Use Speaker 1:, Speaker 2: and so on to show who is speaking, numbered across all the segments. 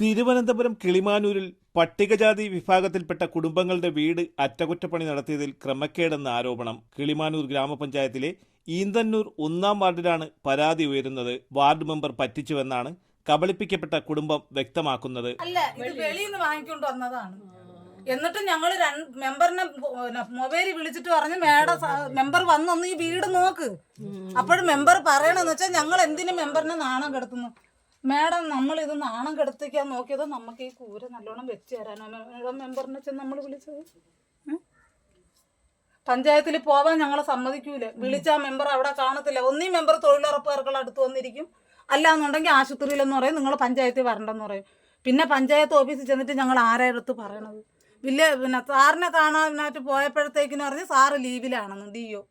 Speaker 1: തിരുവനന്തപുരം കിളിമാനൂരിൽ പട്ടികജാതി വിഭാഗത്തിൽപ്പെട്ട കുടുംബങ്ങളുടെ വീട് അറ്റകുറ്റപ്പണി നടത്തിയതിൽ ക്രമക്കേടെന്ന ആരോപണം കിളിമാനൂർ ഗ്രാമപഞ്ചായത്തിലെ ഈന്തന്നൂർ ഒന്നാം വാർഡിലാണ് പരാതി ഉയരുന്നത്. വാർഡ് മെമ്പർ പറ്റിച്ചുവെന്നാണ് കബളിപ്പിക്കപ്പെട്ട കുടുംബം വ്യക്തമാക്കുന്നത്.
Speaker 2: അല്ല ഇത് വന്നതാണ്. എന്നിട്ട് ഞങ്ങൾ മെമ്പറിനെ മൊബൈലിൽ വിളിച്ചിട്ട് പറഞ്ഞു മേഡം മെമ്പർ വന്നൊന്ന് ഈ വീട് നോക്ക്. അപ്പോഴും മെമ്പർ പറയണെന്ന് വെച്ചാൽ ഞങ്ങൾ എന്തിനു മെമ്പറിനെ നാണം കെടുത്തുന്നു? മേഡം നമ്മൾ ഇത് നാണം കെടുത്തിക്കാൻ നോക്കിയത്? നമുക്ക് ഈ കൂര നല്ലോണം വെച്ച് തരാനോ? മാഡം മെമ്പറിനെ ചെന്ന് നമ്മൾ വിളിച്ചത്? പഞ്ചായത്തിൽ പോവാൻ ഞങ്ങളെ സമ്മതിക്കൂല. വിളിച്ച മെമ്പർ അവിടെ കാണത്തില്ല. ഒന്നീ മെമ്പർ തൊഴിലുറപ്പുകാർക്കുള്ള അടുത്ത് വന്നിരിക്കും. അല്ലാന്നുണ്ടെങ്കിൽ ആശുപത്രിയിലെന്ന് പറയും നിങ്ങൾ പഞ്ചായത്തിൽ വരണ്ടെന്ന് പറയും. പിന്നെ പഞ്ചായത്ത് ഓഫീസിൽ ചെന്നിട്ട് ഞങ്ങൾ ആരായിടത്ത് പറയണത്? വലിയ പിന്നെ സാറിനെ കാണാനായിട്ട് പോയപ്പോഴത്തേക്കിന് പറഞ്ഞ് സാറ് ലീവിലാണെന്ന് ഡിഒ.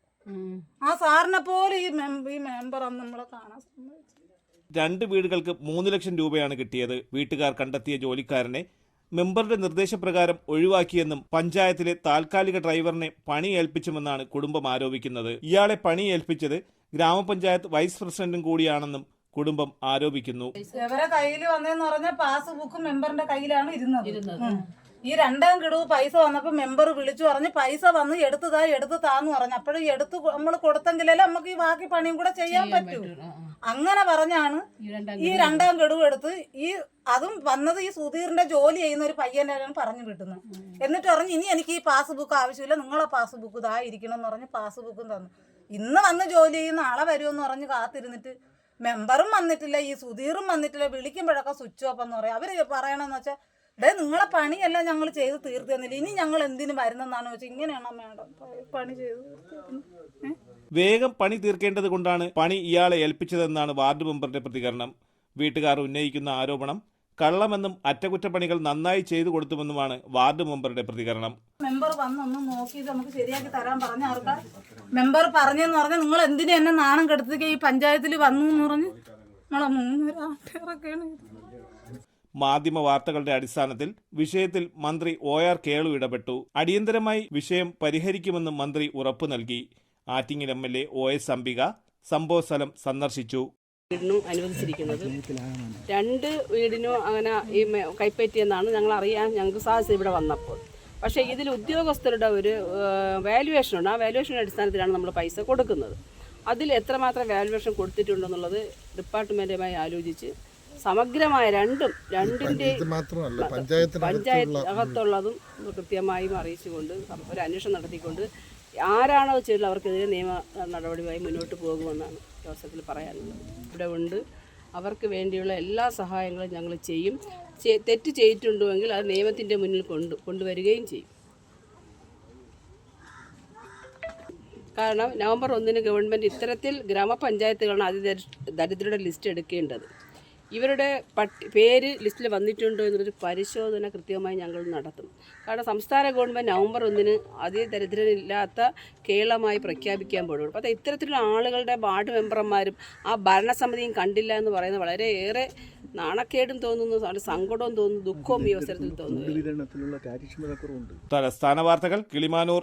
Speaker 2: ആ സാറിനെ പോലെ ഈ മെമ്പർ ഈ മെമ്പർ അന്ന് നമ്മളെ കാണാൻ സമ്മതിച്ചു
Speaker 1: രണ്ട് വീടുകൾക്ക് മൂന്ന് ലക്ഷം രൂപയാണ് കിട്ടിയത്. വീട്ടുകാർ കണ്ടെത്തിയ ജോലിക്കാരനെ മെമ്പറുടെ നിർദ്ദേശപ്രകാരം ഒഴിവാക്കിയെന്നും പഞ്ചായത്തിലെ താൽക്കാലിക ഡ്രൈവറിനെ പണി ഏൽപ്പിച്ചുമെന്നാണ് കുടുംബം ആരോപിക്കുന്നത്. ഇയാളെ പണി ഏൽപ്പിച്ചത് ഗ്രാമപഞ്ചായത്ത് വൈസ് പ്രസിഡന്റും കൂടിയാണെന്നും കുടുംബം ആരോപിക്കുന്നു.
Speaker 2: ഇവരെ കയ്യിൽ വന്നതെന്ന് പറഞ്ഞാൽ പാസ്ബുക്കും മെമ്പറിന്റെ കയ്യിലാണ് ഇരുന്നത്. ഈ രണ്ടാം കിടവ് പൈസ വന്നപ്പോൾ മെമ്പർ വിളിച്ചു പറഞ്ഞ് പൈസ വന്ന് എടുത്തു താ എടുത്തു താന്ന് പറഞ്ഞു. അപ്പോഴും എടുത്ത് നമ്മൾ കൊടുത്തെങ്കിലല്ലേ നമുക്ക് ഈ ബാക്കി പണിയും കൂടെ ചെയ്യാൻ പറ്റൂ. അങ്ങനെ പറഞ്ഞാണ് ഈ രണ്ടാം കിടവ് എടുത്ത് ഈ അതും വന്നത് ഈ സുധീറിന്റെ ജോലി ചെയ്യുന്ന ഒരു പയ്യനാണ് പറഞ്ഞു വിട്ടുന്നത് എന്നിട്ട് പറഞ്ഞു ഇനി എനിക്ക് ഈ പാസ്ബുക്ക് ആവശ്യമില്ല. നിങ്ങളെ പാസ്ബുക്ക് ഇതാ ഇരിക്കണം എന്ന് പറഞ്ഞ് പാസ്ബുക്കും തന്നു. ഇന്ന് വന്ന് ജോലി ചെയ്യുന്ന ആളെ വരുമെന്ന് പറഞ്ഞ് കാത്തിരുന്നിട്ട് മെമ്പറും വന്നിട്ടില്ല. ഈ സുധീറും വന്നിട്ടില്ല. വിളിക്കുമ്പോഴൊക്കെ സ്വിച്ച് ഓഫ് എന്ന് പറയും. അവർ പറയണമെന്ന് വെച്ചാൽ ഡേ നിങ്ങളെ പണിയെല്ലാം ഞങ്ങൾ ചെയ്ത് തീർത്തു തന്നില്ല? ഇനി ഞങ്ങൾ എന്തിനു വരുന്നെന്നാണ് വെച്ചാൽ ഇങ്ങനെയാണോ മാഡം പണി ചെയ്ത്
Speaker 1: വേഗം പണി തീർക്കേണ്ടത് കൊണ്ടാണ് പണി ഇയാളെ ഏൽപ്പിച്ചതെന്നാണ് വാർഡ് മെമ്പറുടെ പ്രതികരണം. വീട്ടുകാർ ഉന്നയിക്കുന്ന ആരോപണം കള്ളമെന്നും അറ്റകുറ്റപ്പണികൾ നന്നായി ചെയ്തു കൊടുത്തുമെന്നുമാണ് വാർഡ് മെമ്പറുടെ പ്രതികരണം.
Speaker 2: മെമ്പർ വന്നൊന്ന് നോക്കി നമുക്ക് ശരിയാക്കി തരാൻ പറഞ്ഞ ആൾക്കാർ. മെമ്പർ പറഞ്ഞെന്ന് പറഞ്ഞാൽ നിങ്ങൾ എന്തിനു എന്നെ നാണം കെടുത്തേക്ക് ഈ പഞ്ചായത്തിൽ വന്നു എന്ന് പറഞ്ഞ് നമ്മളെ മൂന്നര ആൾക്കാരൊക്കെയാണ്.
Speaker 1: മാധ്യമ വാർത്തകളുടെ അടിസ്ഥാനത്തിൽ വിഷയത്തിൽ മന്ത്രി ഒ ആർ കേളു ഇടപെട്ടു. അടിയന്തരമായി വിഷയം പരിഹരിക്കുമെന്ന് മന്ത്രി ഉറപ്പു നൽകി. Attingal M L A O S Ambika സംഭവസ്ഥലം സന്ദർശിച്ചു.
Speaker 3: വീടിനും അനുവദിച്ചിരിക്കുന്നത് രണ്ട് വീടിനും അങ്ങനെ ഈ കൈപ്പറ്റിയെന്നാണ് ഞങ്ങൾ അറിയാൻ ഞങ്ങൾക്ക് സാധിച്ചത് ഇവിടെ വന്നപ്പോൾ. പക്ഷേ ഇതിൽ ഉദ്യോഗസ്ഥരുടെ ഒരു വാല്യുവേഷൻ ഉണ്ട്. ആ വാല്യുവേഷന്റെ അടിസ്ഥാനത്തിലാണ് നമ്മൾ പൈസ കൊടുക്കുന്നത്. അതിൽ എത്രമാത്രം വാല്യുവേഷൻ കൊടുത്തിട്ടുണ്ടെന്നുള്ളത് ഡിപ്പാർട്ട്മെന്റുമായി ആലോചിച്ച് സമഗ്രമായ രണ്ടും
Speaker 4: രണ്ടിന്റെ മാത്രമല്ല
Speaker 3: പഞ്ചായത്ത് അകത്തുള്ളതും കൃത്യമായും അറിയിച്ചുകൊണ്ട് ഒരു അന്വേഷണം നടത്തിക്കൊണ്ട് ആരാണോ ചെയ്തത് അവർക്കെതിരെ നിയമ നടപടിയുമായി മുന്നോട്ട് പോകുമെന്നാണ് ഈ അവസരത്തിൽ പറയാനുള്ളത്. ഇവിടെ ഉണ്ട്. അവർക്ക് വേണ്ടിയുള്ള എല്ലാ സഹായങ്ങളും ഞങ്ങൾ ചെയ്യും. തെറ്റ് ചെയ്തിട്ടുണ്ടെങ്കിൽ അത് നിയമത്തിന്റെ മുന്നിൽ കൊണ്ട് കൊണ്ടുവരികയും ചെയ്യും. കാരണം നവംബർ ഒന്നിന് ഗവൺമെന്റ് ഇത്തരത്തിൽ ഗ്രാമപഞ്ചായത്തുകളാണ് അതി ദരിദ്രരുടെ ലിസ്റ്റ് എടുക്കേണ്ടത്. ഇവരുടെ പട്ടി പേര് ലിസ്റ്റിൽ വന്നിട്ടുണ്ടോ എന്നൊരു പരിശോധന കൃത്യമായി ഞങ്ങൾ നടത്തും. കാരണം സംസ്ഥാന ഗവൺമെന്റ് നവംബർ ഒന്നിന് അതിദരിദ്രരില്ലാത്ത കേരളമായി പ്രഖ്യാപിക്കാൻ പോകുന്നു അപ്പോൾ ഇത്തരത്തിലുള്ള ആളുകളുടെ വാർഡ് മെമ്പർമാരും ആ ഭരണസമിതിയും കണ്ടില്ല എന്ന് പറയുന്നത് വളരെ ഏറെ നാണക്കേടും തോന്നുന്നു സങ്കടവും തോന്നുന്നു ദുഃഖവും ഈ അവസരത്തിൽ തോന്നുന്നു.
Speaker 1: തലസ്ഥാന വാർത്തകൾ കിളിമാനൂർ.